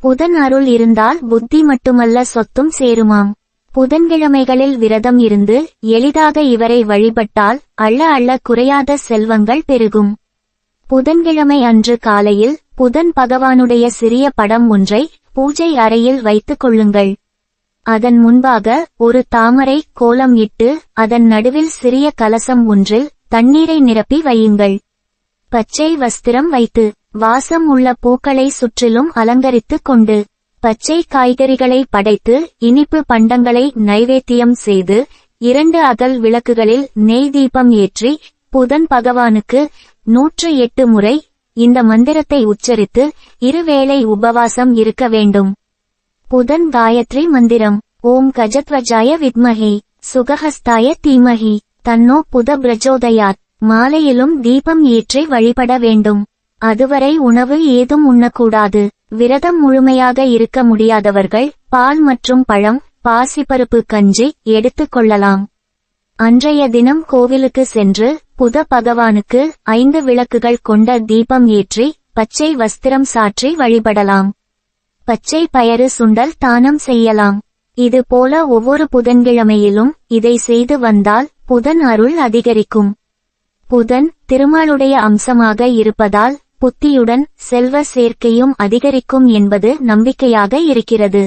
புதன் அருள் இருந்தால் புத்தி மட்டுமல்ல சொத்தும் சேருமாம். புதன்கிழமைகளில் விரதம் இருந்து எளிதாக இவரை வழிபட்டால் அள்ள அள்ள குறையாத செல்வங்கள் பெருகும். புதன்கிழமை அன்று காலையில் புதன் பகவானுடைய சிறிய படம் ஒன்றை பூஜை அறையில் வைத்துக் கொள்ளுங்கள். அதன் முன்பாக ஒரு தாமரை கோலம் இட்டு அதன் நடுவில் சிறிய கலசம் ஒன்றில் தண்ணீரை நிரப்பி வையுங்கள். பச்சை வஸ்திரம் வைத்து வாசம் உள்ள பூக்களை சுற்றிலும் அலங்கரித்துக் கொண்டு பச்சை காய்கறிகளை படைத்து இனிப்பு பண்டங்களை நைவேத்தியம் செய்து இரண்டு அகல் விளக்குகளில் நெய் தீபம் ஏற்றி புதன் பகவானுக்கு நூற்று எட்டு முறை இந்த மந்திரத்தை உச்சரித்து இருவேளை உபவாசம் இருக்க வேண்டும். புதன் காயத்ரி மந்திரம் ஓம் கஜத்வஜாய வித்மஹி சுகஹஸ்தாய தீமஹி தன்னோ புத பிரஜோதயாத் மாலையிலும் தீபம் ஏற்றி வழிபட வேண்டும். அதுவரை உணவு ஏதும் உண்ணக்கூடாது. விரதம் முழுமையாக இருக்க முடியாதவர்கள் பால் மற்றும் பழம் பாசிப்பருப்பு கஞ்சி எடுத்துக் கொள்ளலாம். அன்றைய தினம் கோவிலுக்கு சென்று புத பகவானுக்கு ஐந்து விளக்குகள் கொண்ட தீபம் ஏற்றி பச்சை வஸ்திரம் சாற்றி வழிபடலாம். பச்சை பயறு சுண்டல் தானம் செய்யலாம். இது போல ஒவ்வொரு புதன்கிழமையிலும் இதை செய்து வந்தால் புதன் அருள் அதிகரிக்கும். புதன் திருமாலுடைய அம்சமாக இருப்பதால் புத்தியுடன் செல்வ சேர்க்கையும் அதிகரிக்கும் என்பது நம்பிக்கையாக இருக்கிறது.